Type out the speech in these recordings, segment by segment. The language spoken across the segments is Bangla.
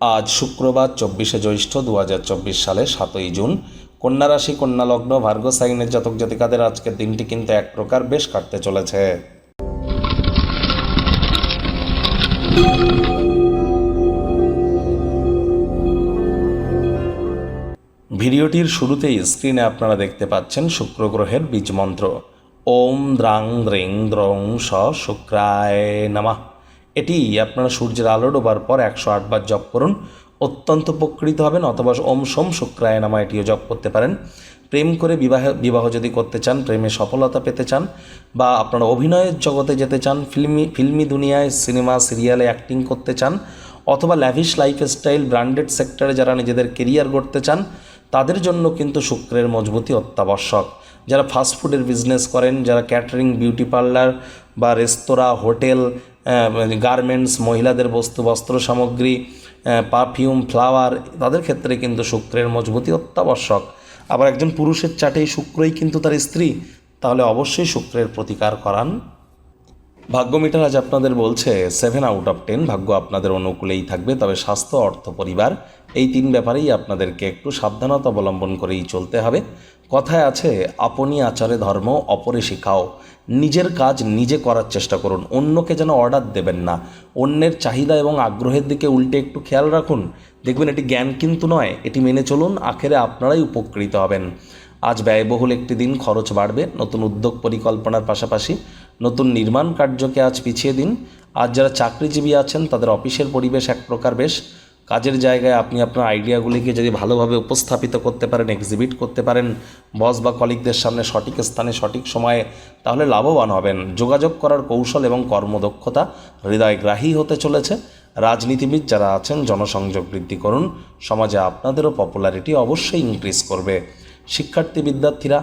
আজ শুক্রবার চব্বিশে জ্যৈষ্ঠ দু হাজার চব্বিশ সালে সাতই জুন। কন্যা রাশি, কন্যা লগ্ন ভার্গ জাতক জাতিকাদের আজকের দিনটি কিন্তু এক প্রকার বেশ কাটতে চলেছে। ভিডিওটির শুরুতেই স্ক্রিনে আপনারা দেখতে পাচ্ছেন শুক্র গ্রহের বীজ মন্ত্র। ওম দ্রাং দ্রিং দ্রং স শুক্রায় নামা। এটি আপনারা সূর্যের আলো ডোবার পর একশো আটবার জপ করুন। অত্যন্ত উপকৃত হবেন অথবা ওম সোম শুক্রায় নামা এটিও জপ করতে পারেন। প্রেম করে বিবাহ বিবাহ যদি করতে চান, প্রেমে সফলতা পেতে চান বা আপনারা অভিনয়ের জগতে যেতে চান, ফিল্মি ফিল্মি দুনিয়ায় সিনেমা, সিরিয়ালে অ্যাক্টিং করতে চান অথবা ল্যাভিশ লাইফস্টাইল ব্র্যান্ডেড সেক্টরে যারা নিজেদের কেরিয়ার গড়তে চান, তাদের জন্য কিন্তু শুক্রের মজবুতি অত্যাবশ্যক। যারা ফাস্টফুডের বিজনেস করেন, যারা ক্যাটারিং বিউটি পার্লার বা রেস্তোরাঁ, হোটেল গার্মেন্টস, মহিলাদের বস্তু, বস্ত্র সামগ্রী পারফিউম, ফ্লাওয়ার, তাদের ক্ষেত্রে কিন্তু শুক্রের মজবুতি অত্যাবশ্যক। আবার একজন পুরুষের চাটেই শুক্রই কিন্তু তার স্ত্রী, তাহলে অবশ্যই শুক্রের প্রতিকার করান ভাগ্য মিটার আজ আপনাদের বলছে সেভেন আউট অফ টেন ভাগ্য আপনাদের অনুকূলেই থাকবে, তবে স্বাস্থ্য, অর্থ, পরিবার, এই তিন ব্যাপারেই আপনাদেরকে একটু সাবধানতা অবলম্বন করেই চলতে হবে। কথায় আছে, আপনি আচারে ধর্ম, অপরে শিখাও। নিজের কাজ নিজে করার চেষ্টা করুন, অন্যকে যেন অর্ডার দেবেন না। অন্যের চাহিদা এবং আগ্রহের দিকে উল্টে একটু খেয়াল রাখুন। দেখবেন এটি জ্ঞান কিন্তু নয়, এটি মেনে চলুন, আখেরে আপনারাই উপকৃত হবেন। আজ ব্যয়বহুল একটি দিন, খরচ বাড়বে, নতুন উদ্যোগ পরিকল্পনার পাশাপাশি নতুন নির্মাণ কার্যকে আজ পিছিয়ে দিন। আজ যারা চাকরিজীবী আছেন, তাদের অফিসের পরিবেশ এক প্রকার বেশ। কাজের জায়গায় আপনি আপনার আইডিয়াগুলিকে যদি ভালোভাবে উপস্থাপিত করতে পারেন এক্সিবিট করতে পারেন বস বা কলিগদের সামনে সঠিক স্থানে, সঠিক সময়ে, তাহলে লাভবান হবেন। যোগাযোগ করার কৌশল এবং কর্মদক্ষতা হৃদয়গ্রাহী হতে চলেছে। রাজনীতিবিদ যারা আছেন, জনসংযোগ বৃদ্ধি করুন। সমাজে আপনাদেরও পপুলারিটি অবশ্যই ইনক্রিজ করবে। শিক্ষার্থী, বিদ্যার্থীরা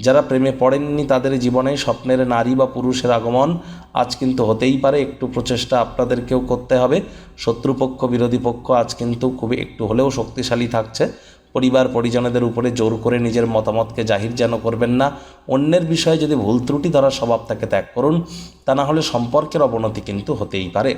যারা প্রেমে পড়েননি তাদের জীবনে স্বপ্নের নারী বা পুরুষের আগমন আজ কিন্তু হতেই পারে। একটু প্রচেষ্টা আপনাদেরকেও করতে হবে। শত্রুপক্ষ, বিরোধী পক্ষ আজ কিন্তু খুবই একটু হলেও শক্তিশালী থাকছে। পরিবার, পরিজনদের উপরে জোর করে নিজের মতামতকে জাহির যেন করবেন না। অন্যের বিষয়ে যদি ভুল ত্রুটি ধরার স্বভাব তাকে ত্যাগ করুন। তা না হলে সম্পর্কের অবনতি কিন্তু হতেই পারে।